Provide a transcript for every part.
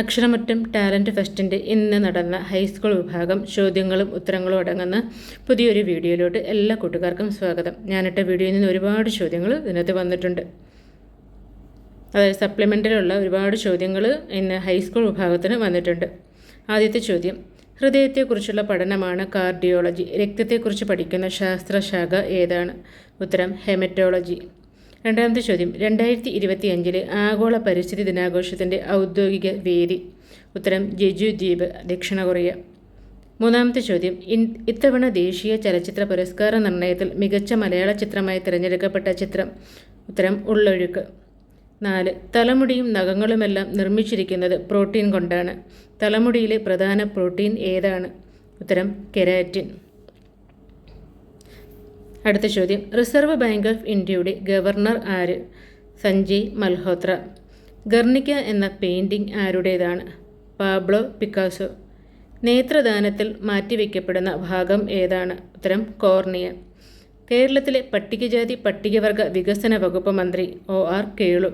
അക്ഷരമറ്റം talent ഫെസ്റ്റിന്റെ ഇന്ന് നടന്ന high school വിഭാഗം ചോദ്യങ്ങളും ഉത്തരങ്ങളും അടങ്ങുന്ന പുതിയൊരു വീഡിയോയിലോട്ട് എല്ലാ കൂട്ടുകാർക്കും സ്വാഗതം. ഞാനിട്ട വീഡിയോയിൽ നിന്ന് ഒരുപാട് ചോദ്യങ്ങൾ ഇതിനകത്ത് വന്നിട്ടുണ്ട്. അതായത് സപ്ലിമെന്ററിലുള്ള ഒരുപാട് ചോദ്യങ്ങൾ ഇന്ന് ഹൈസ്കൂൾ വിഭാഗത്തിന് വന്നിട്ടുണ്ട്. ആദ്യത്തെ ചോദ്യം ഹൃദയത്തെക്കുറിച്ചുള്ള പഠനമാണ് കാർഡിയോളജി രക്തത്തെക്കുറിച്ച് പഠിക്കുന്ന ശാസ്ത്രശാഖ ഏതാണ്? ഉത്തരം ഹെമറ്റോളജി. രണ്ടാമത്തെ ചോദ്യം. രണ്ടായിരത്തി ഇരുപത്തി അഞ്ചിലെ ആഗോള പരിസ്ഥിതി ദിനാഘോഷത്തിന്റെ ഔദ്യോഗിക വേദി. ഉത്തരം ജെജു ദ്വീപ് ദക്ഷിണ കൊറിയ. മൂന്നാമത്തെ ചോദ്യം. ഇത്തവണ ദേശീയ ചലച്ചിത്ര പുരസ്കാര നിർണയത്തിൽ മികച്ച മലയാള ചിത്രമായി തിരഞ്ഞെടുക്കപ്പെട്ട ചിത്രം. ഉത്തരം ഉള്ളൊഴുക്ക്. നാല്. തലമുടിയും നഖങ്ങളുമെല്ലാം നിർമ്മിച്ചിരിക്കുന്നത് പ്രോട്ടീൻ കൊണ്ടാണ്. തലമുടിയിലെ പ്രധാന പ്രോട്ടീൻ ഏതാണ്? ഉത്തരം കെരാറ്റിൻ. അടുത്ത ചോദ്യം. റിസർവ് ബാങ്ക് ഓഫ് ഇന്ത്യയുടെ ഗവർണർ ആര്? സഞ്ജയ് മൽഹോത്ര. ഗർണിക്ക എന്ന പെയിന്റിംഗ് ആരുടേതാണ്? Pablo Picasso. നേത്രദാനത്തിൽ മാറ്റിവെക്കപ്പെടുന്ന ഭാഗം ഏതാണ്? ഉത്തരം കോർണിയ. കേരളത്തിലെ പട്ടികജാതി പട്ടികവർഗ വികസന വകുപ്പ് മന്ത്രി ഒ ആർ കേളു.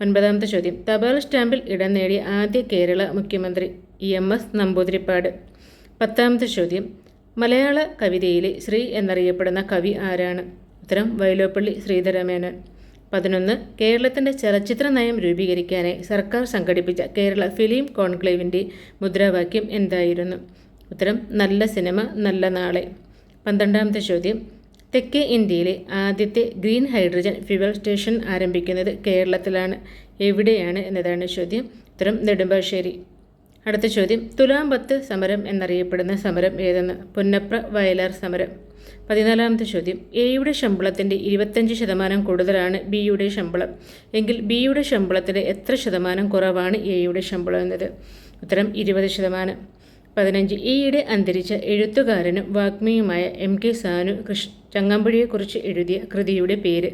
ഒൻപതാമത്തെ ചോദ്യം. തപാൽ സ്റ്റാമ്പിൽ ഇടം നേടിയ ആദ്യ കേരള മുഖ്യമന്ത്രി ഇ എം എസ് നമ്പൂതിരിപ്പാട്. പത്താമത്തെ ചോദ്യം. മലയാള കവിതയിലെ ശ്രീ എന്നറിയപ്പെടുന്ന കവി ആരാണ്? ഉത്തരം വൈലോപ്പള്ളി ശ്രീധരമേനോൻ. പതിനൊന്ന് കേരളത്തിന്റെ ചലച്ചിത്ര നയം രൂപീകരിക്കാനായി സർക്കാർ സംഘടിപ്പിച്ച കേരള ഫിലിം കോൺക്ലേവിന്റെ മുദ്രാവാക്യം എന്തായിരുന്നു? ഉത്തരം നല്ല സിനിമ നല്ല നാളെ. പന്ത്രണ്ടാമത്തെ ചോദ്യം തെക്കേ ഇന്ത്യയിലെ ആദ്യത്തെ ഗ്രീൻ ഹൈഡ്രജൻ ഫ്യുവൽ സ്റ്റേഷൻ ആരംഭിക്കുന്നത് കേരളത്തിലാണ് എവിടെയാണ് എന്നതാണ് ചോദ്യം. ഉത്തരം നെടുമ്പാശ്ശേരി. അടുത്ത ചോദ്യം. തുലാം പത്ത് സമരം എന്നറിയപ്പെടുന്ന സമരം ഏതെന്ന്? പുന്നപ്ര വയലാർ സമരം. പതിനാലാമത്തെ ചോദ്യം. എയുടെ ശമ്പളത്തിന്റെ ഇരുപത്തഞ്ച് ശതമാനം കൂടുതലാണ് ബിയുടെ ശമ്പളം. എങ്കിൽ ബിയുടെ ശമ്പളത്തിന്റെ എത്ര ശതമാനം കുറവാണ് എയുടെ ശമ്പളം എന്നത്? ഉത്തരം ഇരുപത് ശതമാനം. പതിനഞ്ച്. ഈയിടെ അന്തരിച്ച എഴുത്തുകാരനും വാഗ്മിയുമായ എം കെ സാനു കൃഷ് ചങ്ങമ്പുഴയെക്കുറിച്ച് എഴുതിയ കൃതിയുടെ പേര്.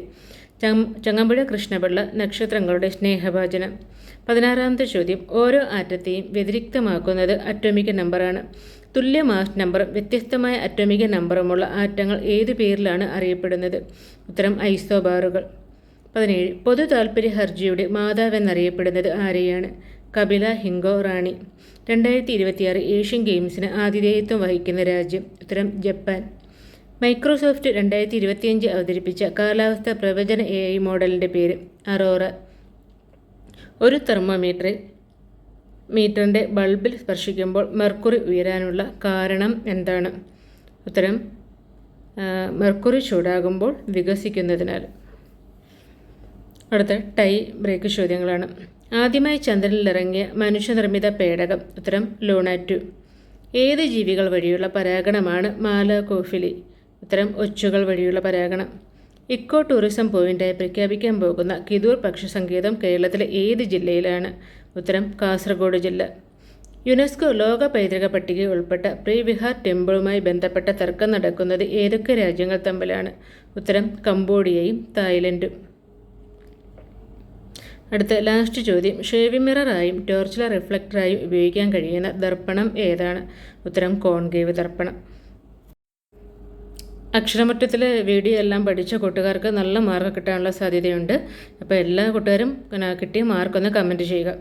ചങ്ങമ്പുഴ കൃഷ്ണപിള്ള നക്ഷത്രങ്ങളുടെ സ്നേഹഭാചനം പതിനാറാമത്തെ ചോദ്യം. ഓരോ ആറ്റത്തെയും വ്യതിരിക്തമാക്കുന്നത് അറ്റോമിക നമ്പറാണ്. തുല്യ മാസ് നമ്പറും വ്യത്യസ്തമായ അറ്റോമിക നമ്പറുമുള്ള ആറ്റങ്ങൾ ഏത് പേരിലാണ് അറിയപ്പെടുന്നത്? ഉത്തരം ഐസോബാറുകൾ. പതിനേഴ്. പൊതു താൽപ്പര്യ ഹർജിയുടെ മാതാവെന്നറിയപ്പെടുന്നത് ആരെയാണ്? കപില ഹിങ്കോ റാണി. രണ്ടായിരത്തി ഇരുപത്തിയാറ് ഏഷ്യൻ ഗെയിംസിന് ആതിഥേയത്വം വഹിക്കുന്ന രാജ്യം. ഉത്തരം ജപ്പാൻ. മൈക്രോസോഫ്റ്റ് രണ്ടായിരത്തി ഇരുപത്തിയഞ്ച് അവതരിപ്പിച്ച കാലാവസ്ഥ പ്രവചന എ ഐ മോഡലിന്റെ പേര് അറോറ. ഒരു തെർമോമീറ്റർ മീറ്ററിന്റെ ബൾബിൽ സ്പർശിക്കുമ്പോൾ മെർക്കുറി ഉയരാനുള്ള കാരണം എന്താണ്? ഉത്തരം മെർക്കുറി ചൂടാകുമ്പോൾ വികസിക്കുന്നതിനാൽ. അടുത്ത ടൈ ബ്രേക്ക് ചോദ്യങ്ങളാണ്. ആദ്യമായി ചന്ദ്രനിലിറങ്ങിയ മനുഷ്യനിർമ്മിത പേടകം ഉത്തരം ലൂണാറ്റു. ഏത് ജീവികൾ വഴിയുള്ള പരാഗണമാണ് മാല കോഫിലി ഉത്തരം ഒച്ചുകൾ വഴിയുള്ള പരാഗണം. ഇക്കോ ടൂറിസം പോയിന്റായി പ്രഖ്യാപിക്കാൻ പോകുന്ന കിതൂർ പക്ഷിസങ്കേതം കേരളത്തിലെ ഏത് ജില്ലയിലാണ്? ഉത്തരം കാസർഗോഡ് ജില്ല. യുനെസ്കോ ലോക പൈതൃക പട്ടികയിൽ ഉൾപ്പെട്ട പ്രീവിഹാർ ടെമ്പിളുമായി ബന്ധപ്പെട്ട തർക്കം നടക്കുന്നത് ഏതൊക്കെ രാജ്യങ്ങൾ തമ്മിലാണ്? ഉത്തരം കംബോഡിയയും തായ്ലൻഡും. അടുത്ത ലാസ്റ്റ് ചോദ്യം. ഷേവിംഗ് മിററായും ടോർച്ചില റിഫ്ലക്ടറായും ഉപയോഗിക്കാൻ കഴിയുന്ന ദർപ്പണം ഏതാണ്? ഉത്തരം കോൺകേവ് ദർപ്പണം. അക്ഷരമറ്റത്തിലെ വീഡിയോ എല്ലാം പഠിച്ച കൂട്ടുകാർക്ക് നല്ല മാർക്ക് കിട്ടാനുള്ള സാധ്യതയുണ്ട്. അപ്പോൾ എല്ലാ കൂട്ടുകാരും കിട്ടിയ മാർക്കൊന്ന് കമന്റ് ചെയ്യുക.